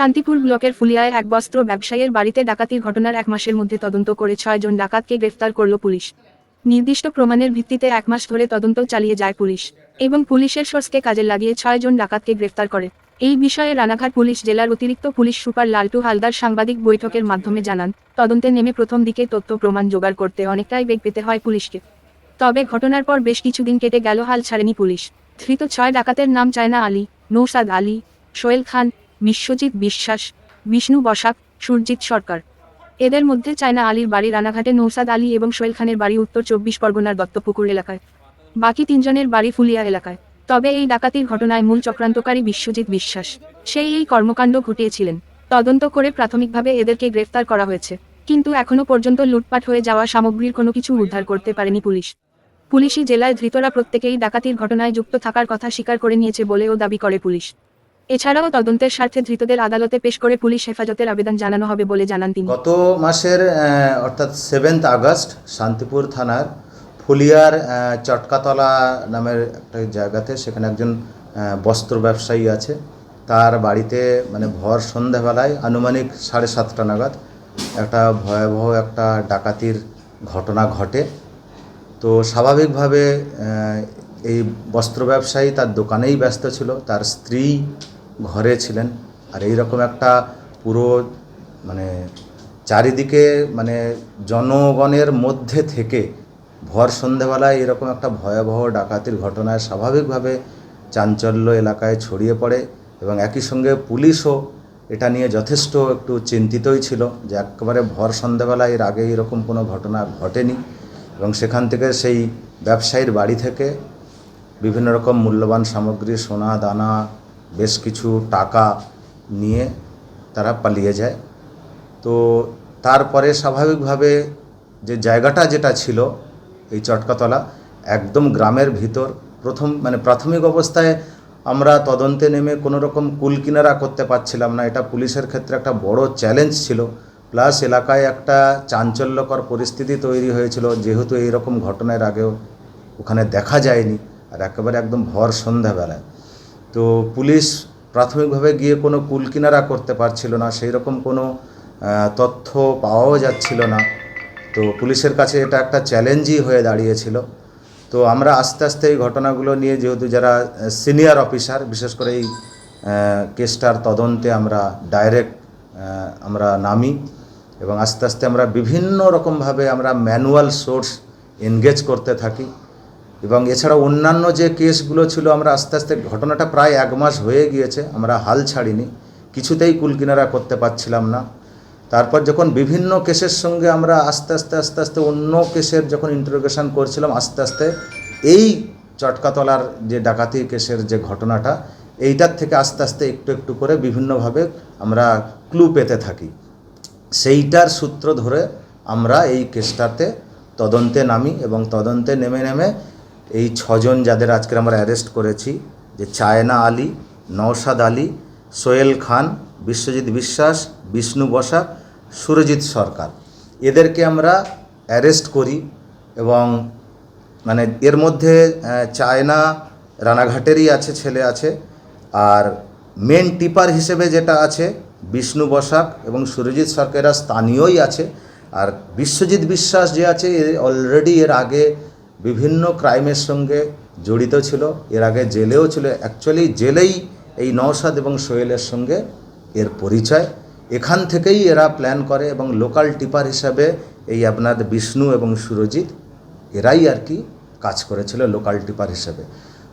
শান্তিপুর ব্লকের ফুলিয়ায় এক বস্ত্র ব্যবসায়ীর বাড়িতে ডাকাতির ঘটনার এক মাসের মধ্যে তদন্ত করে ছয়জন ডাকাতকে গ্রেফতার করল পুলিশ। নির্দিষ্ট প্রমাণের ভিত্তিতে এক মাস ধরে তদন্ত চালিয়ে যায় পুলিশ এবং পুলিশের সোর্সকে কাজে লাগিয়ে ছয়জন ডাকাতকে গ্রেফতার করে। এই বিষয়ে রানাঘাট পুলিশ জেলার অতিরিক্ত পুলিশ সুপার লালটু হালদার সাংবাদিক বৈঠকের মাধ্যমে জানান, তদন্তে নেমে প্রথম দিকে তথ্য প্রমাণ জোগাড় করতে অনেকটাই বেগ পেতে হয় পুলিশকে। তবে ঘটনার পর বেশ কিছুদিন কেটে গেল হাল ছাড়েনি পুলিশ। ধৃত ছয় ডাকাতের নাম চায়না আলী, নৌসাদ আলী, সোহেল খান বিশ্বজিৎ বিশ্বাস, বিষ্ণু বসাক, সুরজিৎ সরকার। এদের মধ্যে চায়না আলীর বাড়ি রানাঘাটে নৌসাদ আলী এবং সোহেল খানের বাড়ি উত্তর চব্বিশ পরগনার দত্তপুকুর এলাকায়। বাকি তিনজনের বাড়ি ফুলিয়া এলাকায়। তবে এই ডাকাতির ঘটনায় মূল চক্রান্তকারী বিশ্বজিৎ বিশ্বাস। সেই এই কর্মকাণ্ড ঘটিয়েছিলেন। তদন্ত করে প্রাথমিকভাবে এদেরকে গ্রেফতার করা হয়েছে। কিন্তু এখনও পর্যন্ত লুটপাট হয়ে যাওয়া সামগ্রীর কোনো কিছু উদ্ধার করতে পারেনি পুলিশ। পুলিশি জেলায় ধৃতরা প্রত্যেকেই ডাকাতির ঘটনায় যুক্ত থাকার কথা স্বীকার করে নিয়েছে বলেও দাবি করে পুলিশ। এছাড়াও তদন্তের স্বার্থে ধৃতদের আদালতে পেশ করে পুলিশ হেফাজতের আবেদন জানানো হবে বলে জানান তিনি। গত মাসের অর্থাৎ সেভেন্থ আগস্ট, শান্তিপুর থানার ফুলিয়ার চটকাতলা নামের একটা জায়গাতে সেখানে একজন বস্ত্র ব্যবসায়ী আছে। তার বাড়িতে মানে ভর সন্ধ্যাবেলায় আনুমানিক সাড়ে সাতটা নাগাদ একটা ভয়াবহ একটা ডাকাতির ঘটনা ঘটে। তো স্বাভাবিকভাবে এই বস্ত্র ব্যবসায়ী তার দোকানেই ব্যস্ত ছিল। তার স্ত্রী ঘরে ছিলেন। আর এই রকম একটা পুরো মানে চারিদিকে মানে জনগণের মধ্যে থেকে ভর সন্ধেবেলায় এরকম একটা ভয়াবহ ডাকাতির ঘটনায় স্বাভাবিকভাবে চাঞ্চল্য এলাকায় ছড়িয়ে পড়ে এবং একই সঙ্গে পুলিশও এটা নিয়ে যথেষ্ট একটু চিন্তিতই ছিল যে একেবারে ভর সন্ধেবেলায় এর আগে এরকম কোনো ঘটনা ঘটেনি এবং সেখান থেকে সেই ব্যবসায়ীর বাড়ি থেকে বিভিন্ন রকম মূল্যবান সামগ্রী, সোনা, দানা বেশ কিছু টাকা নিয়ে তারা পালিয়ে যায়। তো তারপরে স্বাভাবিকভাবে যে জায়গাটা যেটা ছিল, এই চটকাতলা, একদম গ্রামের ভিতর, প্রথম মানে প্রাথমিক অবস্থায় আমরা তদন্তে নেমে কোনো রকম কুল কিনারা করতে পারছিলাম না। এটা পুলিশের ক্ষেত্রে একটা বড় চ্যালেঞ্জ ছিল। প্লাস এলাকায় একটা চাঞ্চল্যকর পরিস্থিতি তৈরি হয়েছিল। যেহেতু এই রকম ঘটনার আগেও ওখানে দেখা যায়নি আর একেবারে একদম ভর সন্ধ্যাবেলায়। তো পুলিশ প্রাথমিকভাবে গিয়ে কোনো কুল কিনারা করতে পারছিল না, সেই রকম কোনো তথ্য পাওয়াও যাচ্ছিল না। তো পুলিশের কাছে এটা একটা চ্যালেঞ্জই হয়ে দাঁড়িয়েছিল। তো আমরা আস্তে আস্তে এই ঘটনাগুলো নিয়ে যেহেতু যারা সিনিয়র অফিসার, বিশেষ করে এই কেসটার তদন্তে আমরা ডাইরেক্ট আমরা নামি এবং আস্তে আস্তে আমরা বিভিন্ন রকমভাবে আমরা ম্যানুয়াল সোর্স এনগেজ করতে থাকি। এবং এছাড়া অন্যান্য যে কেসগুলো ছিল, আমরা আস্তে আস্তে, ঘটনাটা প্রায় এক মাস হয়ে গিয়েছে, আমরা হাল ছাড়িনি, কিছুতেই কুলকিনারা করতে পারছিলাম না। তারপর যখন বিভিন্ন কেসের সঙ্গে আমরা আস্তে আস্তে আস্তে আস্তে অন্য কেসের যখন ইন্টারোগেশন করছিলাম, আস্তে আস্তে এই চটকাতলার যে ডাকাতি কেসের যে ঘটনাটা, এইটার থেকে আস্তে আস্তে একটু একটু করে বিভিন্নভাবে আমরা ক্লু পেতে থাকি। সেইটার সূত্র ধরে আমরা এই কেসটাতে তদন্তে নামি এবং তদন্তে নেমে নেমে এই ছজন যাদের আজকে আমরা অ্যারেস্ট করেছি, যে চায়না আলী, নওশাদ আলী, সোহেল খান, বিশ্বজিৎ বিশ্বাস, বিষ্ণু বসাক, সুরজিৎ সরকার। এদেরকে আমরা অ্যারেস্ট করি এবং মানে এর মধ্যে চায়না রানাঘাটেরই আছে, ছেলে আছে। আর মেন টিপার হিসেবে যেটা আছে, বিষ্ণু বসাক এবং সুরজিৎ সরকারেরা স্থানীয়ই আছে। আর বিশ্বজিৎ বিশ্বাস যে আছে অলরেডি এর আগে বিভিন্ন ক্রাইমের সঙ্গে জড়িত ছিল। এর আগে জেলেও ছিল। অ্যাকচুয়ালি জেলেই এই নওশাদ এবং সোহেলের সঙ্গে এর পরিচয়। এখান থেকেই এরা প্ল্যান করে এবং লোকাল টিপার হিসাবে এই আপনার বিষ্ণু এবং সুরজিৎ, এরাই আর কি কাজ করেছিল লোকাল টিপার হিসাবে।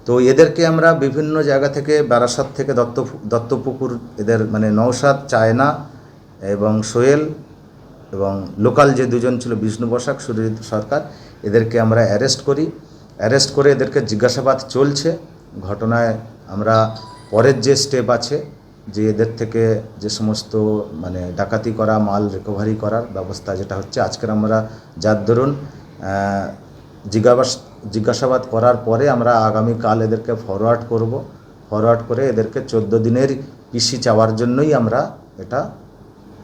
তো এদেরকে আমরা বিভিন্ন জায়গা থেকে, বারাসাত থেকে, দত্ত, দত্তপুকুর, এদের মানে নৌসাদ চায়না এবং সোহেল এবং লোকাল যে দুজন ছিল, বিষ্ণু বসাক, সুরজিৎ সরকার এদেরকে আমরা অ্যারেস্ট করি। অ্যারেস্ট করে এদেরকে জিজ্ঞাসাবাদ চলছে। ঘটনায় আমরা পরের যে স্টেপ আছে যে এদের থেকে যে সমস্ত মানে ডাকাতি করা মাল রিকভারি করার ব্যবস্থা যেটা হচ্ছে আজকের আমরা যার আহ, জিজ্ঞাবাস জিজ্ঞাসাবাদ করার পরে আমরা আগামীকাল এদেরকে ফরওয়ার্ড করব। ফরওয়ার্ড করে এদেরকে চোদ্দ দিনের পিসি চাওয়ার জন্যই আমরা এটা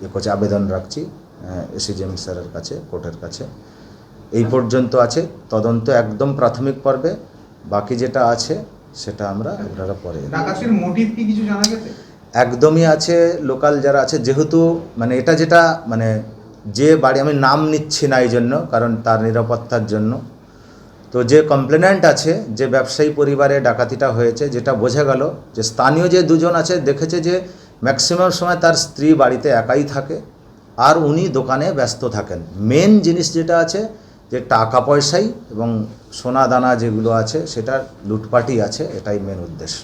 এ করছি আবেদন রাখছি এসিজিএম স্যারের কাছে কোর্টের কাছে। এই পর্যন্ত আছে। তদন্ত একদম প্রাথমিক পর্বে। বাকি যেটা আছে সেটা আমরা আপনারা পরে মোটিভ কি কিছু জানা গেছে? একদমই আছে লোকাল যারা আছে যেহেতু মানে এটা যেটা মানে যে বাড়ি আমি নাম নিচ্ছি না এই জন্য কারণ তার নিরাপত্তার জন্য। তো যে কমপ্লেনেন্ট আছে যে ব্যবসায়ী পরিবারে ডাকাতিটা হয়েছে যেটা বোঝা গেল যে স্থানীয় যে দুজন আছে দেখেছে যে ম্যাক্সিমাম সময় তার স্ত্রী বাড়িতে একাই থাকে আর উনি দোকানে ব্যস্ত থাকেন। মেন জিনিস যেটা আছে যে টাকা পয়সাই এবং সোনা দানা যেগুলো আছে সেটার লুটপাটই আছে এটাই মেন উদ্দেশ্য।